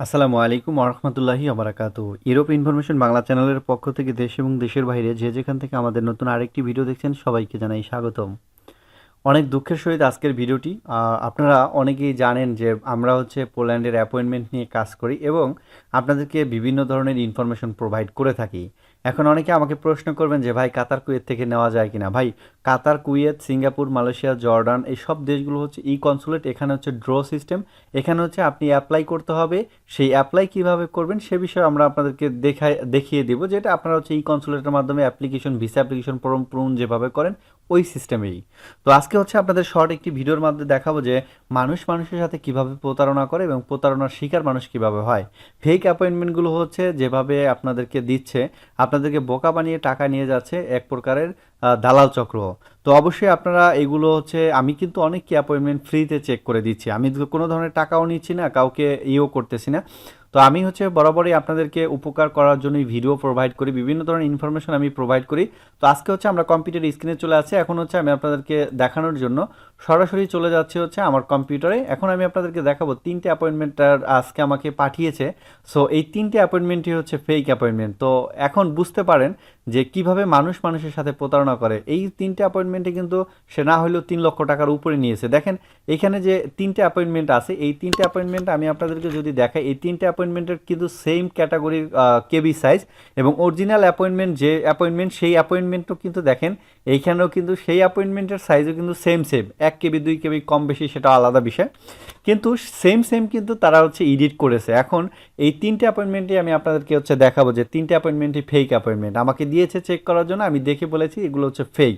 আসসালামু আলাইকুম আরহামতুল্লাহি আবরাকাতু ইউরোপ ইনফরমেশন বাংলা চ্যানেলের পক্ষ থেকে দেশ এবং দেশের বাইরে যে যেখান থেকে আমাদের নতুন আরেকটি ভিডিও দেখছেন সবাইকে জানাই স্বাগতম। অনেক দুঃখের সহিত আজকের ভিডিওটি আপনারা অনেকেই জানেন যে আমরা হচ্ছে পোল্যান্ডের অ্যাপয়েন্টমেন্ট নিয়ে কাজ করি এবং আপনাদেরকে বিভিন্ন ধরনের ইনফরমেশন প্রোভাইড করে থাকি। এখন অনেকে আমাকে প্রশ্ন করবেন যে, ভাই, কাতার, কুয়েত থেকে নেওয়া যায় কিনা? ভাই, Qatar, Kuwait, Singapore, Malaysia, Jordan, এই সব দেশগুলো হচ্ছে ই কনসুলেট, এখানে হচ্ছে ড্র সিস্টেম। এখানে হচ্ছে আপনি অ্যাপ্লাই করতে হবে। সেই অ্যাপ্লাই কীভাবে করবেন সে বিষয়ে আমরা আপনাদেরকে দেখায়, দেখিয়ে দেবো, যেটা আপনারা হচ্ছে ই কনসুলেটের মাধ্যমে অ্যাপ্লিকেশন ভিসা অ্যাপ্লিকেশন পূরণ যেভাবে করেন ওই সিস্টেমেই তো আজকে হচ্ছে আপনাদের শর্ট একটি ভিডিওর মাধ্যমে দেখাবো যে মানুষ মানুষের সাথে কীভাবে প্রতারণা করে এবং প্রতারণার শিকার মানুষ কীভাবে হয়। ফেক অ্যাপয়েন্টমেন্টগুলো হচ্ছে যেভাবে আপনাদেরকে দিচ্ছে, আপনাদেরকে বোকা বানিয়ে টাকা নিয়ে যাচ্ছে এক প্রকারের দালাল চক্র। তো অবশ্যই আপনারা এগুলো হচ্ছে, আমি কিন্তু অনেক কি অ্যাপয়েন্টমেন্ট ফ্রিতে চেক করে দিচ্ছি। আমি কোনো ধরনের টাকাও নিচ্ছি না, কাউকে ইও করতেছি না। তো আমি হচ্ছে বরাবরই আপনাদেরকে উপকার করার জন্যই ভিডিও প্রোভাইড করি, বিভিন্ন ধরনের ইনফরমেশন আমি প্রোভাইড করি। তো আজকে হচ্ছে আমরা কম্পিউটার স্ক্রিনে চলে আসছি। এখন হচ্ছে আমি আপনাদেরকে দেখানোর জন্য সরাসরি চলে যাচ্ছে হচ্ছে আমার কম্পিউটারে এখন আমি আপনাদেরকে দেখাবো তিনটে অ্যাপয়েন্টমেন্টটার আজকে আমাকে পাঠিয়েছে। সো এই তিনটে অ্যাপয়েন্টমেন্টই হচ্ছে ফেক অ্যাপয়েন্টমেন্ট তো এখন বুঝতে পারেন যে কীভাবে মানুষ মানুষের সাথে প্রতারণা করে। এই তিনটে অ্যাপয়েন্টমেন্টে কিন্তু সে না হলেও তিন লক্ষ টাকার উপরে নিয়েছে। দেখেন, এখানে যে তিনটে অ্যাপয়েন্টমেন্ট আছে, এই তিনটে অ্যাপয়েন্টমেন্ট আমি আপনাদেরকে যদি দেখাই, এই তিনটে অ্যাপয়েন্টমেন্টের কিন্তু সেম ক্যাটাগরির কেবি সাইজ এবং অরিজিনাল অ্যাপয়েন্টমেন্ট যে অ্যাপয়েন্টমেন্ট সেই অ্যাপয়েন্টমেন্টও কিন্তু দেখেন, এইখানেও কিন্তু সেই অ্যাপয়েন্টমেন্টের সাইজও কিন্তু সেম সেম এক কেবি দুই কেবি কম বেশি সেটা আলাদা বিষয়। কিন্তু সেম সেম কিন্তু তারা হচ্ছে এডিট করেছে। এখন এই তিনটে অ্যাপয়েন্টমেন্টই আমি আপনাদেরকে হচ্ছে দেখাবো যে তিনটে অ্যাপয়েন্টমেন্টই ফেক অ্যাপয়েন্টমেন্ট আমাকে দিয়েছে চেক করার জন্য, আমি দেখে বলেছি, এগুলো হচ্ছে ফেক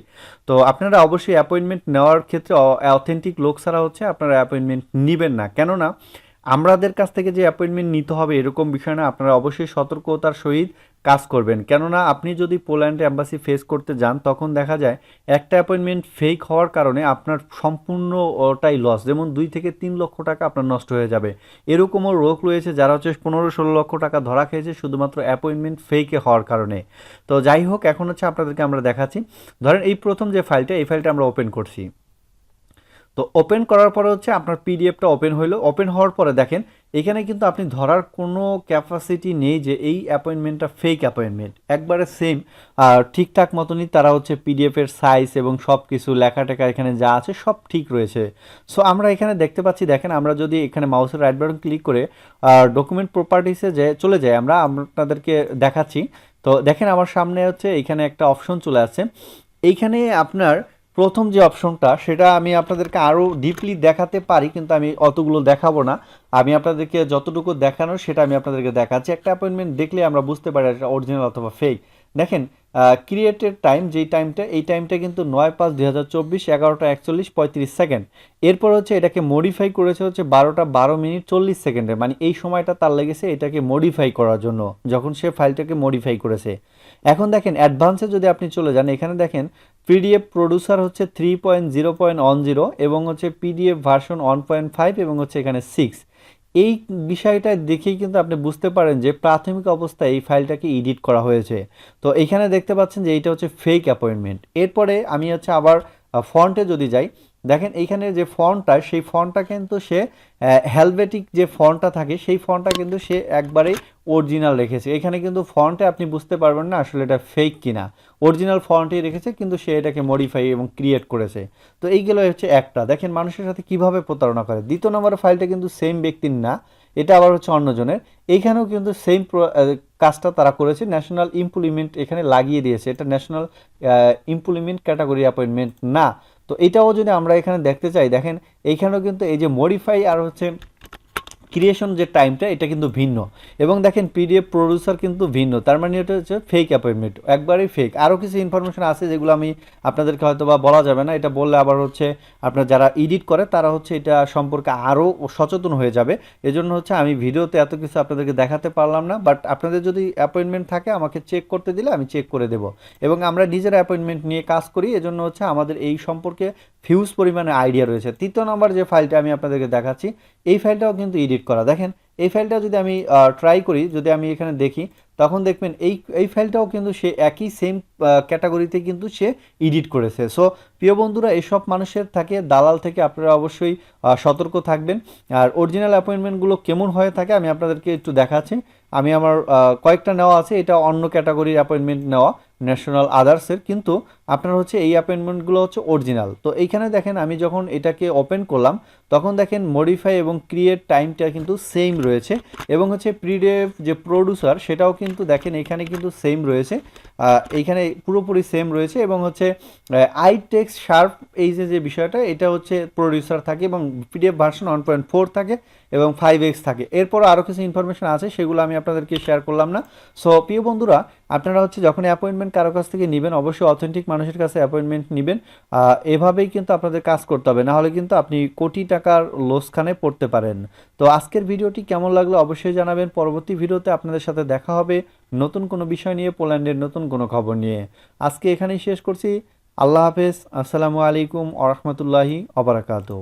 তো আপনারা অবশ্যই অ্যাপয়েন্টমেন্ট নেওয়ার ক্ষেত্রে অথেন্টিক লোক ছাড়া হচ্ছে আপনারা অ্যাপয়েন্টমেন্ট নেবেন না। কেননা আমাদের কাছ থেকে যে অ্যাপয়েন্টমেন্ট নিতে হবে এরকম বিষয় না, আপনারা অবশ্যই সতর্কতার সহিত কাজ করবেন। কেননা, আপনি যদি পোল্যান্ড অ্যাম্বাসি ফেস করতে যান, তখন দেখা যায় একটা অ্যাপয়েন্টমেন্ট ফেক হওয়ার কারণে আপনার সম্পূর্ণ ওটাই লস যেমন দুই থেকে তিন লক্ষ টাকা আপনার নষ্ট হয়ে যাবে। এরকমও রোগ রয়েছে যারা হচ্ছে পনেরো ষোলো লক্ষ টাকা ধরা খেয়েছে শুধুমাত্র অ্যাপয়েন্টমেন্ট ফেকে হওয়ার কারণে। তো যাই হোক, এখন হচ্ছে আপনাদেরকে আমরা দেখাচ্ছি। ধরেন এই প্রথম যে ফাইলটা এই ফাইলটা আমরা ওপেন করছি। তো ওপেন করার পরে হচ্ছে আপনার পিডিএফটা ওপেন হইল। ওপেন হওয়ার পরে দেখেন, এখানে কিন্তু আপনি ধরার কোনো ক্যাপাসিটি নেই যে এই অ্যাপয়েন্টমেন্টটা ফেক অ্যাপয়েন্টমেন্ট একবারে সেম আর ঠিকঠাক মতনই তারা হচ্ছে পিডিএফের সাইজ এবং সব কিছু লেখা টেখা এখানে যা আছে সব ঠিক রয়েছে। সো আমরা এখানে দেখতে পাচ্ছি, দেখেন, আমরা যদি এখানে মাউসের রাইট বাটন ক্লিক করে ডকুমেন্ট প্রপার্টিসে যে চলে যাই, আমরা আপনাদেরকে দেখাচ্ছি। তো দেখেন, আমার সামনে হচ্ছে এখানে একটা অপশন চলে আসছে। এইখানে আপনার প্রথম যে অপশনটা, সেটা আমি আপনাদেরকে আরও ডিপলি দেখাতে পারি, কিন্তু আমি অতগুলো দেখাবো না। আমি আপনাদেরকে যতটুকু দেখানো, সেটা আমি আপনাদেরকে দেখাচ্ছি। একটা অ্যাপয়েন্টমেন্ট দেখলে আমরা বুঝতে পারি এটা অরিজিনাল অথবা ফেক দেখেন ক্রিয়েটেড টাইম যেই টাইমটা এই টাইমটা কিন্তু নয় পাঁচ দুই হাজার চব্বিশ, এগারোটা একচল্লিশ, পঁয়ত্রিশ সেকেন্ড এরপর হচ্ছে এটাকে মডিফাই করেছে হচ্ছে বারোটা বারো মিনিট চল্লিশ সেকেন্ডে মানে এই সময়টা তার লেগেছে এটাকে মডিফাই করার জন্য, যখন সে ফাইলটাকে মডিফাই করেছে। এখন দেখেন অ্যাডভান্সে যদি আপনি চলে যান, এখানে দেখেন পিডিএফ প্রডিউসার হচ্ছে three point zero point one zero এবং হচ্ছে PDF version one point five এবং হচ্ছে এখানে সিক্স এই বিষয়টা দেখেই কিন্তু আপনি বুঝতে পারেন যে প্রাথমিক অবস্থায় এই ফাইলটাকে এডিট করা হয়েছে। তো এখানে দেখতে পাচ্ছেন যে এইটা হচ্ছে ফেক অ্যাপয়েন্টমেন্ট এরপরে আমি হচ্ছে আবার ফন্টে যদি যাই দেখেন এইখানে যে ফন্টটা, সেই ফন্টটা কিন্তু সে হেলভেটিক যে ফন্টটা থাকে, সেই ফন্টটা কিন্তু সে একবারেই অরিজিনাল রেখেছে। এখানে কিন্তু ফন্টে আপনি বুঝতে পারবেন না আসলে এটা ফেক কিনা। অরিজিনাল ফন্টেই রেখেছে, কিন্তু সে এটাকে মডিফাই এবং ক্রিয়েট করেছে। তো এইগুলো হচ্ছে একটা। দেখেন মানুষের সাথে কীভাবে প্রতারণা করে। দ্বিতীয় নম্বরের ফাইলটা কিন্তু সেম ব্যক্তির না। এটা আবার হচ্ছে অন্যজনের। এইখানেও কিন্তু সেম কাজটা তারা করেছে। ন্যাশনাল ইমপ্লিমেন্ট এখানে লাগিয়ে দিয়েছে। এটা ন্যাশনাল ইমপ্লিমেন্ট ক্যাটাগরি অ্যাপয়েন্টমেন্ট না। তো এটাও যদি আমরা এখানে দেখতে চাই, দেখেন এইখানেও কিন্তু এই যে মডিফাই আর হচ্ছে ক্রিয়েশন যে টাইমটা এটা কিন্তু ভিন্ন। এবং দেখেন পিডিএফ প্রডিউসার কিন্তু ভিন্ন। তার মানে এটা হচ্ছে ফেক অ্যাপয়েন্টমেন্ট একবারেই ফেক আরও কিছু ইনফরমেশন আছে যেগুলো আমি আপনাদেরকে হয়তো বা বলা যাবে না। এটা বললে আবার হচ্ছে আপনার যারা এডিট করে, তারা হচ্ছে এটা সম্পর্কে আরও সচেতন হয়ে যাবে। এজন্য হচ্ছে আমি ভিডিওতে এত কিছু আপনাদেরকে দেখাতে পারলাম না। বাট আপনাদের যদি অ্যাপয়েন্টমেন্ট থাকে, আমাকে চেক করতে দিলে আমি চেক করে দেব। এবং আমরা নিজের অ্যাপয়েন্টমেন্ট নিয়ে কাজ করি। এজন্য হচ্ছে আমাদের এই সম্পর্কে ফিউজ পরিমাণে আইডিয়া রয়েছে। তৃতীয় নম্বর যে ফাইলটা আমি আপনাদেরকে দেখাচ্ছি, এই ফাইলটাও কিন্তু এডিট করা। দেখেন, এই ফাইলটা যদি আমি ট্রাই করি, যদি আমি এখানে দেখি, তখন দেখবেন এই এই ফাইলটাও কিন্তু সে একই সেম ক্যাটাগরিতে কিন্তু সে এডিট করেছে। সো প্রিয় বন্ধুরা, এসব মানুষের থাকে, দালাল থেকে আপনারা অবশ্যই সতর্ক থাকবেন। আর অরিজিনাল অ্যাপয়েন্টমেন্টগুলো কেমন হয়ে থাকে, আমি আপনাদেরকে একটু দেখাচ্ছি। আমি আমার কয়েকটা নেওয়া আছে, এটা অন্য ক্যাটাগরির অ্যাপয়েন্টমেন্ট নেওয়া। ন্যাশনাল আদার্সের কিন্তু আপনার হচ্ছে এই অ্যাপয়েন্টমেন্টগুলো হচ্ছে অরিজিনাল তো এইখানে দেখেন আমি যখন এটাকে ওপেন করলাম তখন দেখেন মডিফাই এবং ক্রিয়েট টাইমটা কিন্তু সেম রয়েছে এবং হচ্ছে প্রিডেভ যে প্রডিউসার সেটাও কিন্তু দেখেন এখানে কিন্তু সেম রয়েছে। এইখানে পুরোপুরি সেম রয়েছে এবং হচ্ছে আই টেক্স শার্প এই যে যে বিষয়টা, এটা হচ্ছে প্রডিউসার থাকে এবং PDF version one point four থাকে এবং ফাইভ এক্স থাকে। এরপর আরও কিছু ইনফরমেশন আছে, সেগুলো আমি আপনাদেরকে শেয়ার করলাম না। সো প্রিয় বন্ধুরা, আপনারা হচ্ছে যখন অ্যাপয়েন্টমেন্ট কারও কাছ থেকে নেবেন, অবশ্যই অথেন্টিক মানুষের কাছে অ্যাপয়েন্টমেন্ট নেবেন। এভাবেই কিন্তু আপনাদের কাজ করতে হবে। না হলে কিন্তু আপনি কোটি টাকার লোসখানে পড়তে পারেন। তো আজকের ভিডিওটি কেমন লাগল অবশ্যই জানাবেন। পরবর্তী ভিডিওতে আপনাদের সাথে দেখা হবে নতুন কোনো বিষয় নিয়ে, পোল্যান্ডের নতুন কোনো খবর নিয়ে। আজকে এখানেই শেষ করছি। আল্লাহ হাফেজ। আসসালামু আলাইকুম আরহামতুল্লাহি রহমতুল্লাহি অবরাকাতু